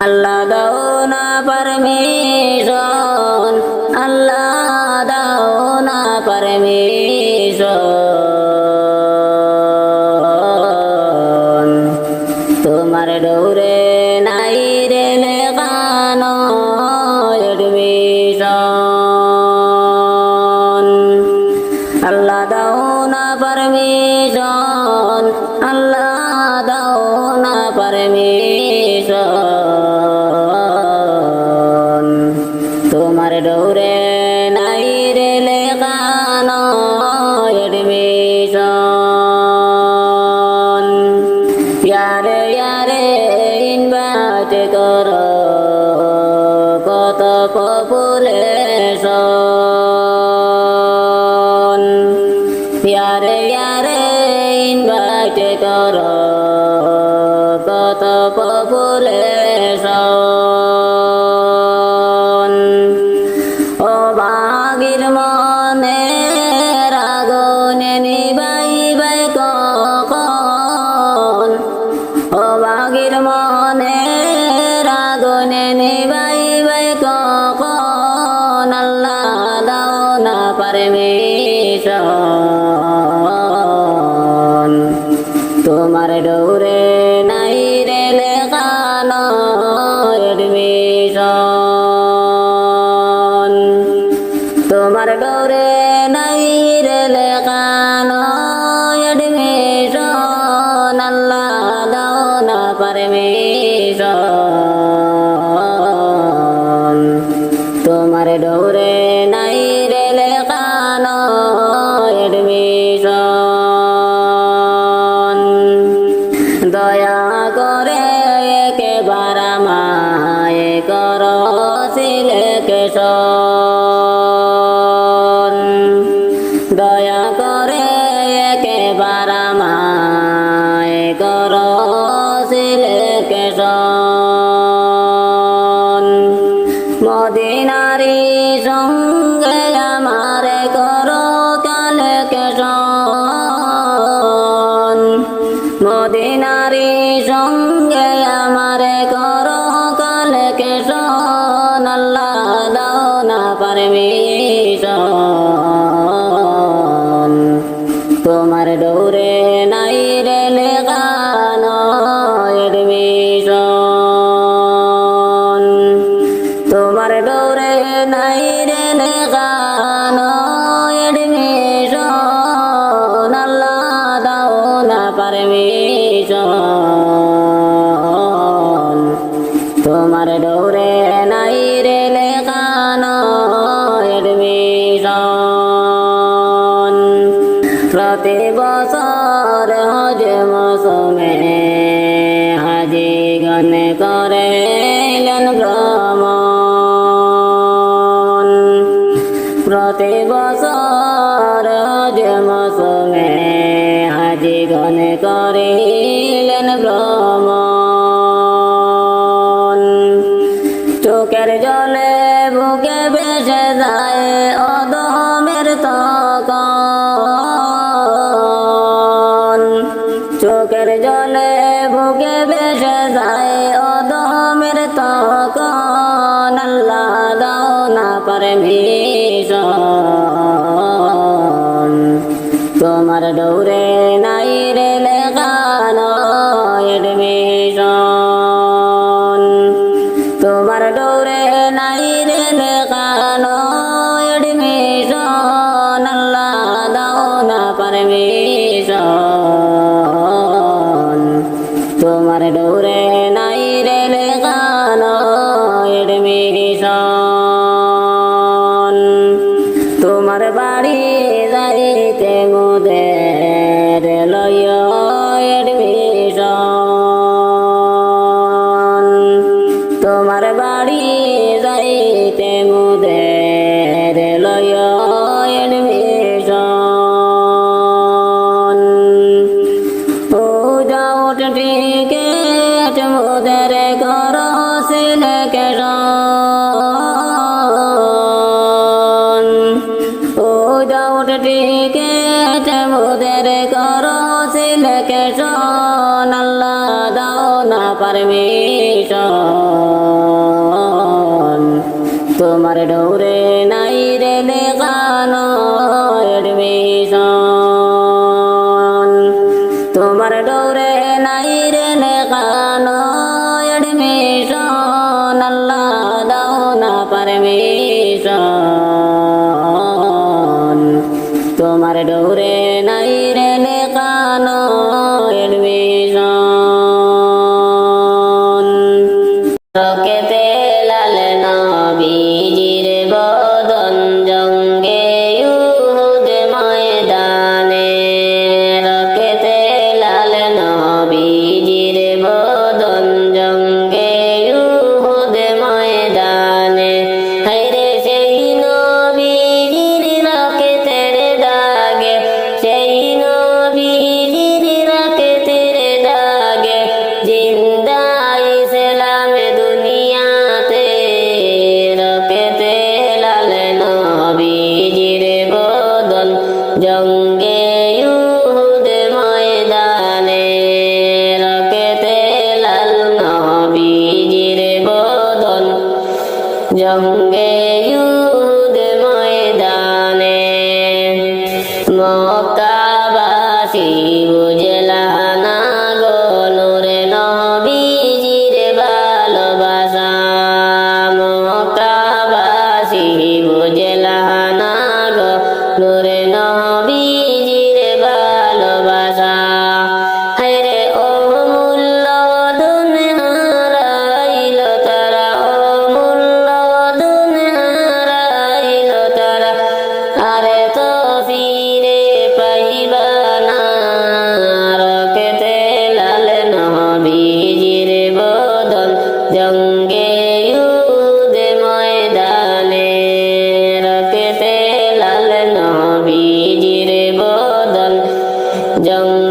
আল্লাহ দাও না পারমিশন আল্লাহ ইয়ারে ইয়ারে ইনভাইট করো। কত পপুলেশন সুরে নাই রে লেগা। বুকে বেসে যায় অদহমের তর জঙ্গে লাল নবীজির বদল। জঙ্গে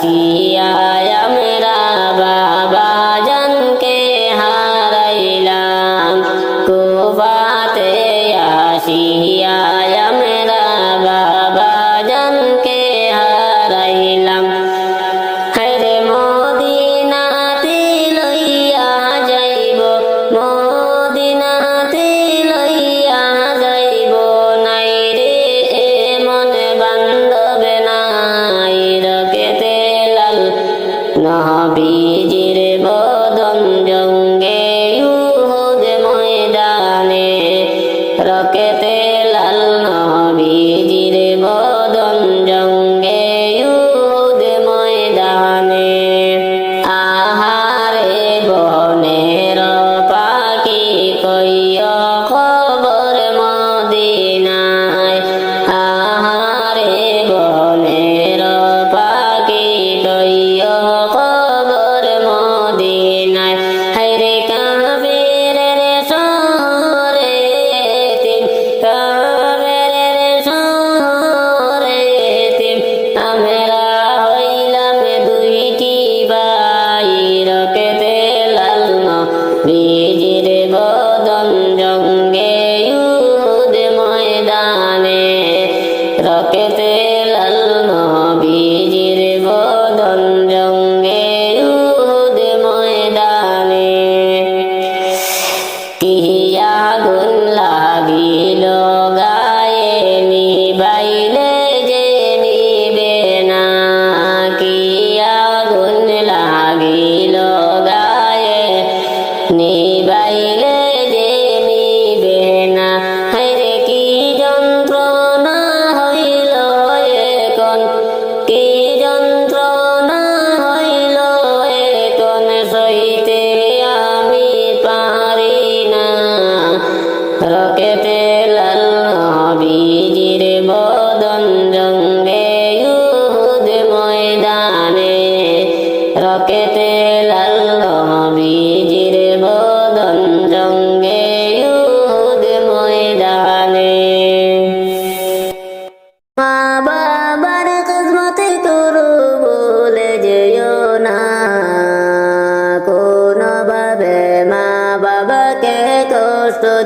আসিয়া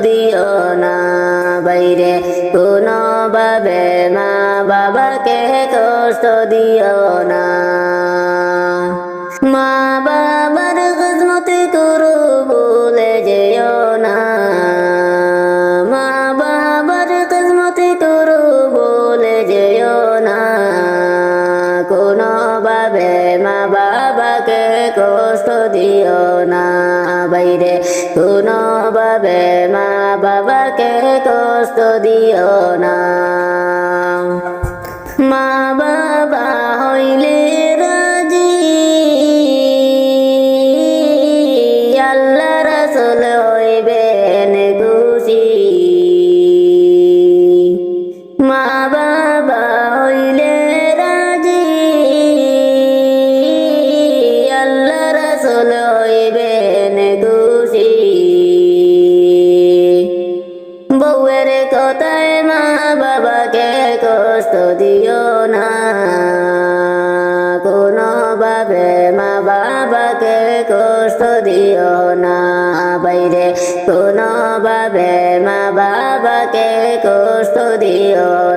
দিও না বাইরে। কোনোভাবে মা বাবাকে কষ্ট দিও না। কষ্ট দিও না। মা বাবা হইলে দিও।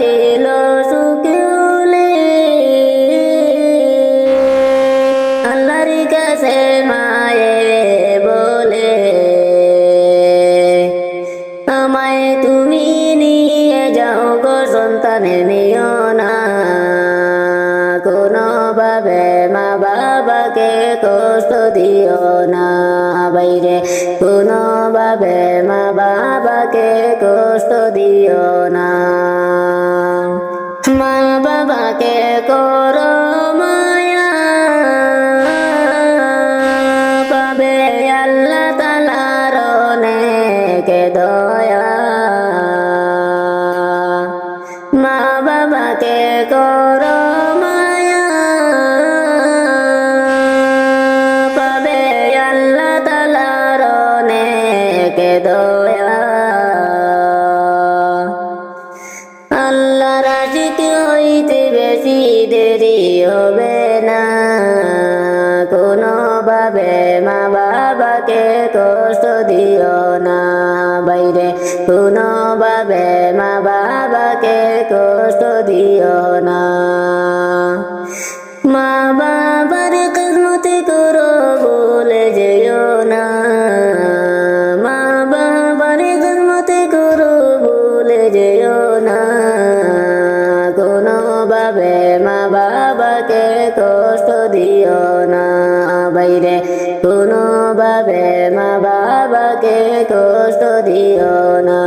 তেলো সুকুলে আল্লাহর কাছে বলে তুমি নিয়ে যাও গো সন্তানের না। কোনোভাবে মা বাবাকে কষ্ট দিও না বাইরে। কোনোভাবে মা বাবাকে কষ্ট দিও না। que coro কোনো ভাবে মা বাবাকে কষ্ট দিও না। কষ্ট দিও না।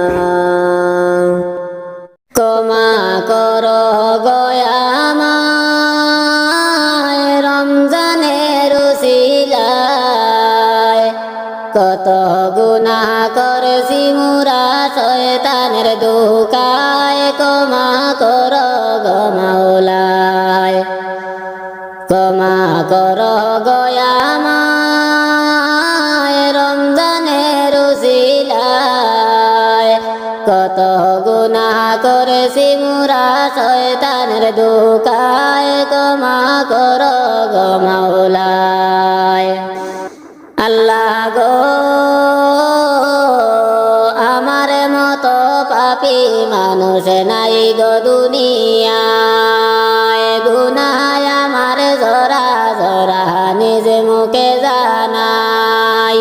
ক্ষমা কর গয়ামায় রমজানের কত গুণা করেছি মুরা শয়তানের দুকায় ক্ষমা কর গমাওলায় ক্ষমা কর দুকায় ক্ষমা করো গো মাওলায়। আল্লাহ গো, আমার মতো পাপি মানুষ নাই গো দুনিয়ায়। গুনায় আমার জরা জরা নিজ মুখে জানাই।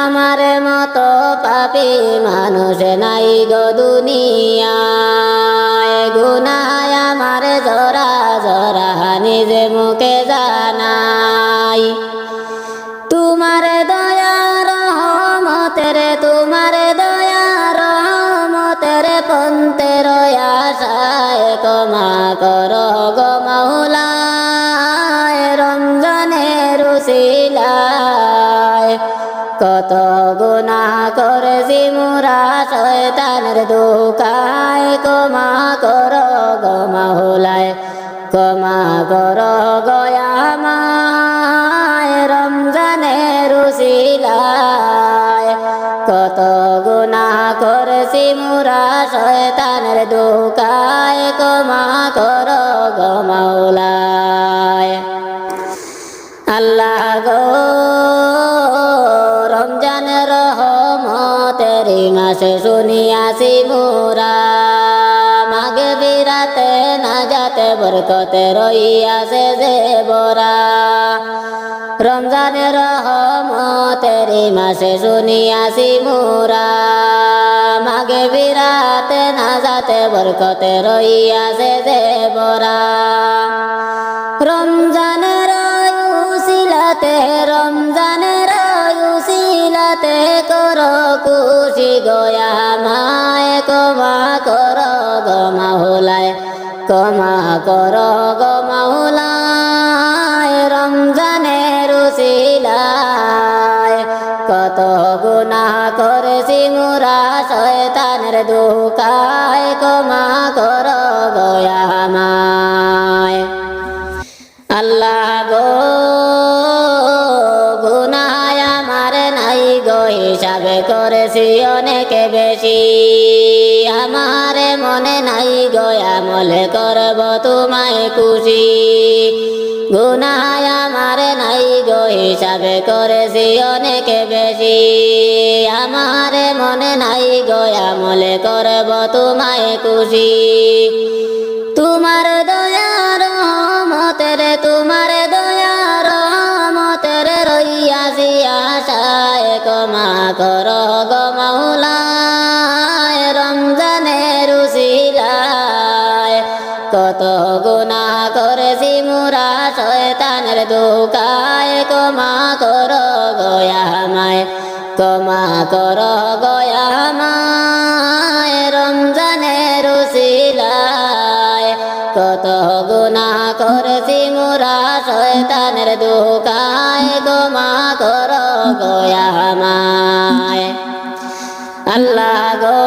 আমার মতো পাপি মানুষ নাই গো দুনিয়ায়। কত গুণা করেছি মুরা শয়তানের দোকায় ক্ষমা কর গো মাওলায়, ক্ষমা কর গয়ামায় রমজানের উসিলায় কত গুণা করেছি মুরা শয়তানের দোকায় ক্ষমা কর গো মাওলায়। আল্লাহ গো মাসে শুনিয়াছি মোরা মাগে বিরাতে না যাতে বরকতে রইয়াছে যে বরা রমজানের রহমতের মাসে শুনিয়াছি মোরা মাগে বিরাতে না যাতে বরকতে রইয়াছে যে বরা রমজানের উসিলাতে রমজানের উসিলাতে গয়া মায় কমা কর গমা হোলায় কমা কর গমা রমজানের উসিলায় কত গুনাহ করেছি মুরা শয়তানের দুকায় কমা কর গয়া মায়। করেছি অনেক বেশি। আমার মনে নাই গো, আমলে করব তোমায় খুশি। গুনায় আমার নাই গো, হিসাবে করেছি অনেক বেশি। আমার মনে নাই গো, আমলে করব তোমায় খুশি। কর গো মাওলায়, রমজানের উসিলায় কত গুণা করেছি মুরা শয়তানের দোকায় কমা কর গয়ামায় কমা কর গয়ামায় গয়ামায় আল্লাহ গো,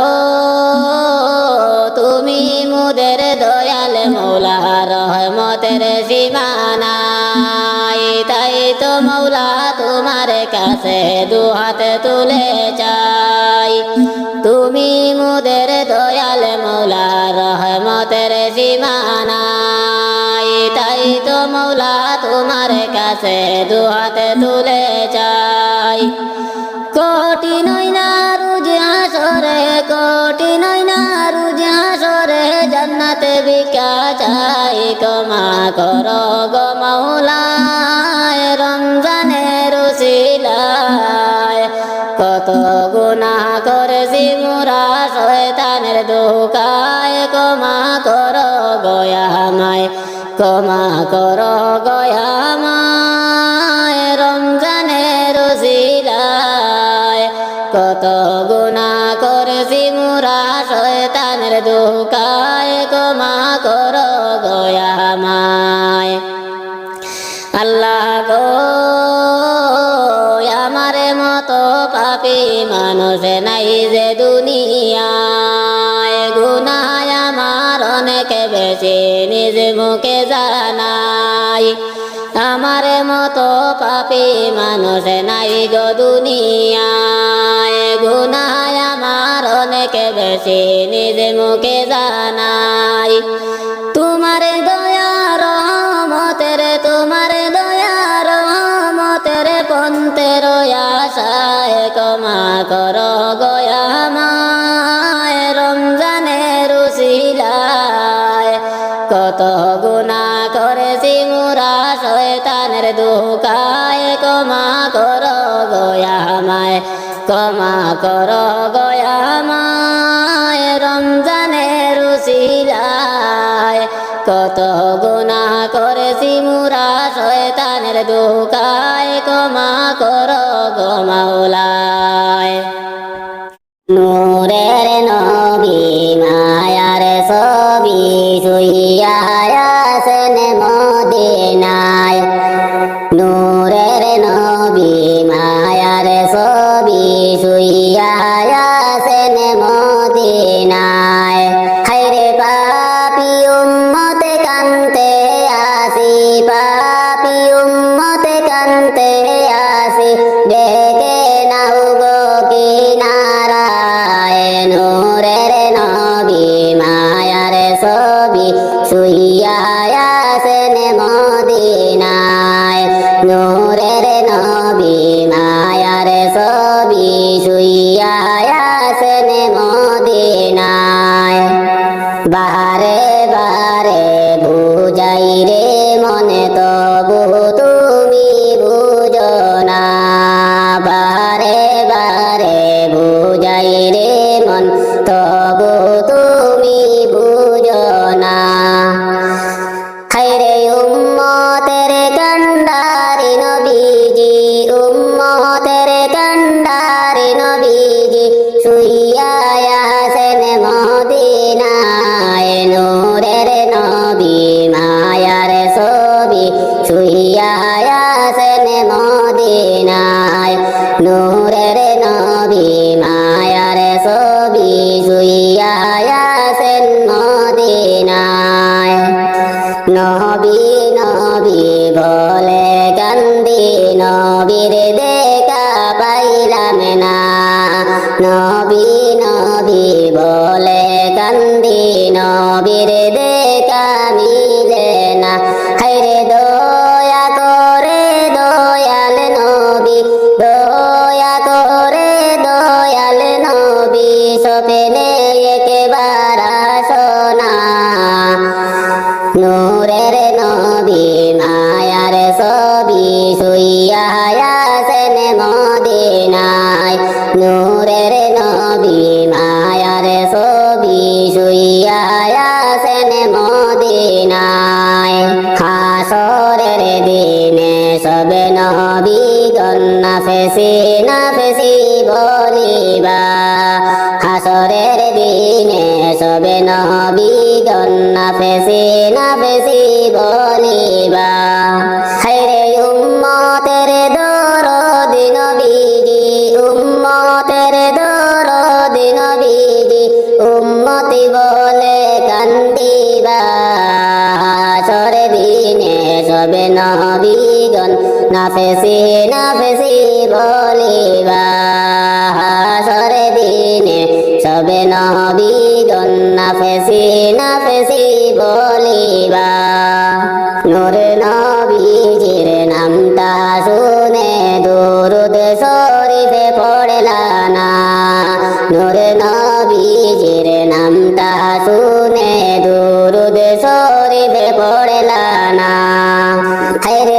তুমি মুদের দয়াল মৌলা রহমতের সীমানাই তাই তো মৌলা তোমার কাছে দুহাতে তুলে চাই। তুমি মুদের দয়াল মৌলা রহমতের সীমানাই তাই তো মৌলা তোমার কাছে দুহাতে তুলে কোটি নইনা রুজ জান্নাতে বিকা চাই। কমা কর গো মাওলায় কত গুনা করেছি মুরা শয়তানের দোকায় কমা কর গয়ামায় কমা কর গয়ামায় নিজ জানাই, আমার মতো পাপি মানুষ নাই গো দুনিয়ায়। গুনায় আমার অনেক বেশি নিজ মুখে জানাই। তোমার দয়া রহমতের, তোমার দয়া রহমতের পন্তের আশায় কমা কর গয়া গয়ামায় কমা কর গয়ামায় রমজানের উশিলায় কত গুণা করেছি মুরা শয়তানের দুকায় কমা কর গমাউলায় নূরের নবী বারে বারে কান্দি নবীর দে কামিলে না। হাইরে দয়া গন্না ফেসি বলিবা হাসরের দিনে সবে নবী গন্না ফেসি বলিবা হাইরে উম্মতের দর দিন বিজি উম্মতের দর দিন বিজি উম্মতি বলে কান্দিবা। হাসরে দিনে সবে নবীগণ না ফেসি না ফেসি বলিবা, হাসরে দিনে সবে নবীগণ না ফেসি না ফেসি বলিবা। নূর নবীজির নামটা শুনে দুরুদ শরীফে পড়লা না। নূর নবীজির নামটা শুনে দুরুদ শরীফে পড়লা না। হায়রে